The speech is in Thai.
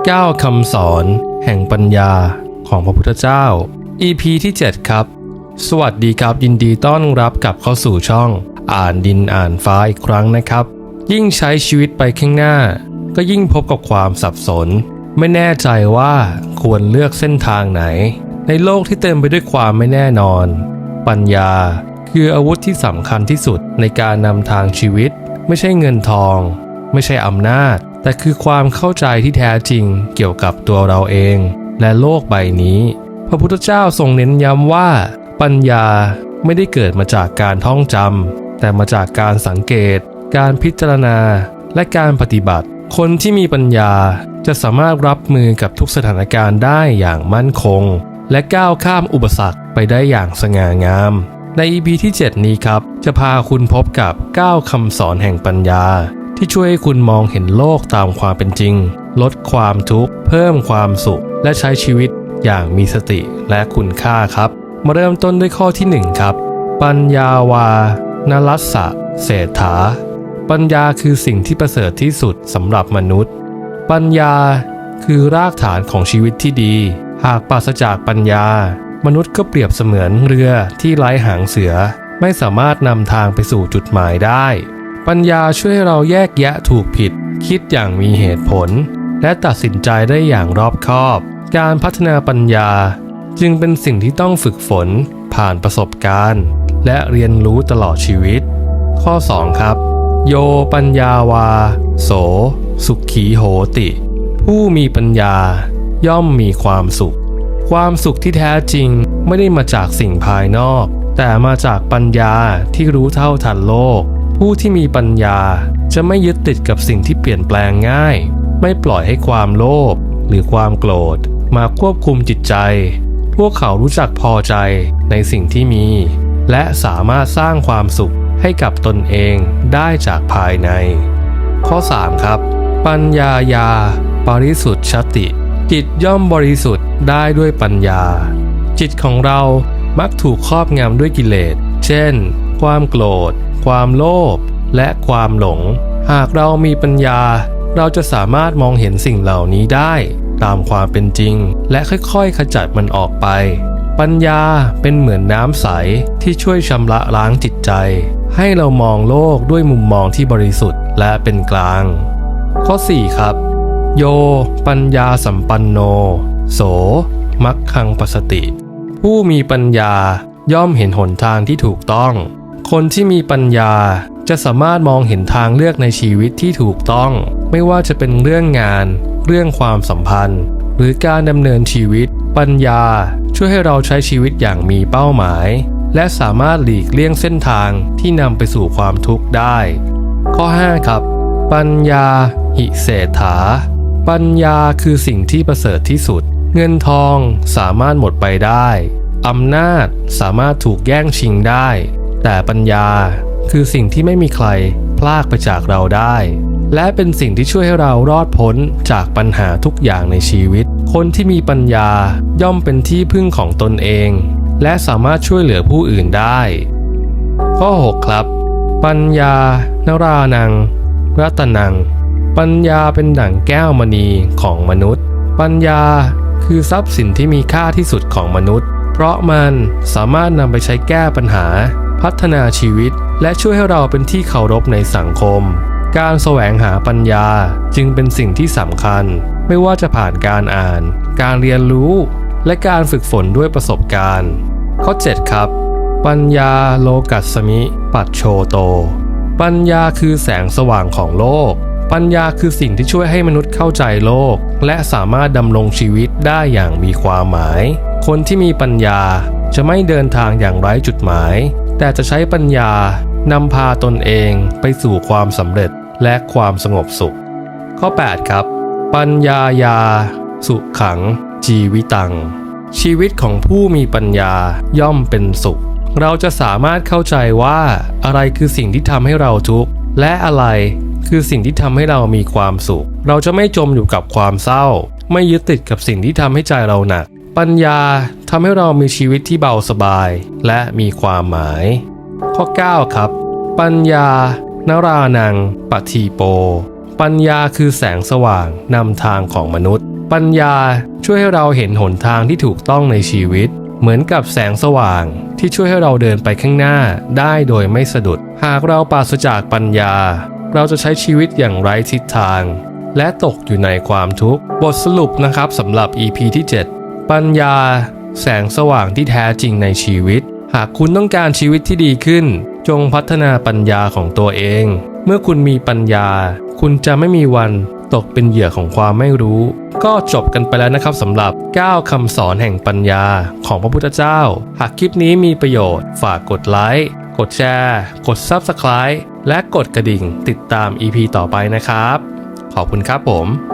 9คำสอนแห่งปัญญาของพระพุทธเจ้า EP ที่ 7 ครับ สวัสดีครับยินดีต้อนรับกลับเข้าสู่ช่อง อ่านดินอ่านฟ้าอีกครั้งนะครับ ยิ่งใช้ชีวิตไปข้างหน้า ก็ยิ่งพบกับความสับสน ไม่แน่ใจว่าควรเลือกเส้นทางไหน ในโลกที่เต็มไปด้วยความไม่แน่นอน ปัญญาคืออาวุธที่สำคัญที่สุดในการนำทางชีวิต ไม่ใช่เงินทอง ไม่ใช่อำนาจ แต่คือความเข้าใจที่แท้จริงเกี่ยวกับตัวเราเอง และโลกใบนี้ พระพุทธเจ้าทรงเน้นย้ำว่า ปัญญาไม่ได้เกิดมาจากการท่องจำแต่มาจากการสังเกต การพิจารณา และการปฏิบัติ คนที่มีปัญญาจะสามารถรับมือกับทุกสถานการณ์ได้อย่างมั่นคง และก้าวข้ามอุปสรรคไปได้อย่างสง่างาม ใน EP ที่ 7 นี้ครับ จะพาคุณพบกับ 9คำสอนแห่งปัญญา ที่ช่วยให้คุณมองเห็นโลกตามความเป็นจริง ลดความทุกข์ เพิ่มความสุข และใช้ชีวิตอย่างมีสติและคุณค่าครับ มาเริ่มต้นด้วยข้อที่ 1 ครับ ปัญญาวานรัสสะเศรษฐา ปัญญาคือสิ่งที่ประเสริฐที่สุดสำหรับมนุษย์ ปัญญาคือรากฐานของชีวิตที่ดี หากปราศจากปัญญา มนุษย์ก็เปรียบเสมือนเรือที่ไร้หางเสือ ไม่สามารถนำทางไปสู่จุดหมายได้ ปัญญาช่วยให้เราแยกแยะถูกผิด คิดอย่างมีเหตุผล และตัดสินใจได้อย่างรอบคอบ การพัฒนาปัญญาจึงเป็นสิ่งที่ต้องฝึกฝน ผ่านประสบการณ์ และเรียนรู้ตลอดชีวิต ข้อ 2 ครับ โยปัญญาวา โส สุขีโหติ ผู้มีปัญญาย่อมมีความสุข ความสุขที่แท้จริงไม่ได้มาจากสิ่งภายนอก แต่มาจากปัญญาที่รู้เท่าทันโลก ผู้ที่มีปัญญาจะไม่ยึดติดกับสิ่งที่เปลี่ยนแปลงง่าย ไม่ปล่อยให้ความโลภหรือความโกรธ มาควบคุมจิตใจ พวกเขารู้จักพอใจในสิ่งที่มี และสามารถสร้างความสุขให้กับตนเองได้จากภายใน ข้อ 3 ครับ ปัญญายาปริสุทธิ์ชติ จิตย่อมบริสุทธิ์ได้ด้วยปัญญา จิตของเรามักถูกครอบงำด้วยกิเลส เช่น ความโกรธ ความโลภและความหลง หากเรามีปัญญา เราจะสามารถมองเห็นสิ่งเหล่านี้ได้ ตามความเป็นจริง และค่อยๆ ขจัดมันออกไป ปัญญาเป็นเหมือนน้ำใสที่ช่วยชำระล้างจิตใจ ให้เรามองโลกด้วยมุมมองที่บริสุทธิ์และเป็นกลาง ข้อ 4 ครับ โย ปัญญาสัมปันโน โส มักขังปสติ ผู้มีปัญญาย่อมเห็นหนทางที่ถูกต้อง คนที่มีปัญญาจะสามารถมองเห็นทางเลือกในชีวิตที่ถูกต้อง ไม่ว่าจะเป็นเรื่องงาน เรื่องความสัมพันธ์ หรือการดำเนินชีวิต ปัญญา ช่วยให้เราใช้ชีวิตอย่างมีเป้าหมาย และสามารถหลีกเลี่ยงเส้นทางที่นำไปสู่ความทุกข์ได้ ข้อ 5 ครับ ปัญญา หิเศรษฐา ปัญญาคือสิ่งที่ประเสริฐที่สุด เงินทองสามารถหมดไปได้อำนาจสามารถถูกแย่งชิงได้ แต่ปัญญาคือสิ่งที่ไม่มีใครพลากไปจากเราได้ และเป็นสิ่งที่ช่วยให้เรารอดพ้นจากปัญหาทุกอย่างในชีวิต คนที่มีปัญญาย่อมเป็นที่พึ่งของตนเอง และสามารถช่วยเหลือผู้อื่นได้ ข้อ 6 ครับ ปัญญา นรานัง รัตนัง ปัญญาเป็นดั่งแก้วมณีของมนุษย์ ปัญญาคือทรัพย์สินที่มีค่าที่สุดของมนุษย์ เพราะมันสามารถนำไปใช้แก้ปัญหา พัฒนาชีวิต และช่วยให้เราเป็นที่เคารพในสังคม การแสวงหาปัญญาจึงเป็นสิ่งที่สำคัญ ไม่ว่าจะผ่านการอ่าน การเรียนรู้ และการฝึกฝนด้วยประสบการณ์ ข้อ 7 ครับ ปัญญาโลกัสสมิ ปัจโชโต ปัญญาคือแสงสว่างของโลกปัญญาคือสิ่งที่ช่วยให้มนุษย์เข้าใจโลก และสามารถดำรงชีวิตได้อย่างมีความหมาย คนที่มีปัญญาจะไม่เดินทางอย่างไร้จุดหมาย แต่จะใช้ปัญญานำพาตนเองไปสู่ความสำเร็จและความสงบสุข ข้อ 8 ครับ ปัญญายา สุขขัง จีวิตัง ชีวิตของผู้มีปัญญาย่อมเป็นสุข เราจะสามารถเข้าใจว่าอะไรคือสิ่งที่ทำให้เราทุกข์และอะไรคือสิ่งที่ทำให้เรามีความสุข เราจะไม่จมอยู่กับความเศร้า ไม่ยึดติดกับสิ่งที่ทำให้ใจเราหนัก ปัญญา ทำให้เรามีชีวิตที่เบาสบายและมีความหมาย ข้อ 9 ครับ ปัญญานรานังปทีโปปปัญญาคือแสงสว่างนำทางของมนุษย์ ปัญญาช่วยให้เราเห็นหนทางที่ถูกต้องในชีวิต เหมือนกับแสงสว่างที่ช่วยให้เราเดินไปข้างหน้าได้โดยไม่สะดุด หากเราปราศจากปัญญา เราจะใช้ชีวิตอย่างไร้ทิศทาง และตกอยู่ในความทุกข์ บทสรุปนะครับสำหรับ EP ที่ 7 ปัญญา แสงสว่างที่แท้จริงในชีวิต หากคุณต้องการชีวิตที่ดีขึ้น จงพัฒนาปัญญาของตัวเอง เมื่อคุณมีปัญญา คุณจะไม่มีวันตกเป็นเหยื่อของความไม่รู้ ก็จบกันไปแล้วนะครับสำหรับ 9 คำสอนแห่งปัญญาของพระพุทธเจ้า หากคลิปนี้มีประโยชน์ ฝากกดไลค์ กดแชร์ กด Subscribe และกดกระดิ่งติดตาม EP ต่อไปนะครับ ขอบคุณครับผม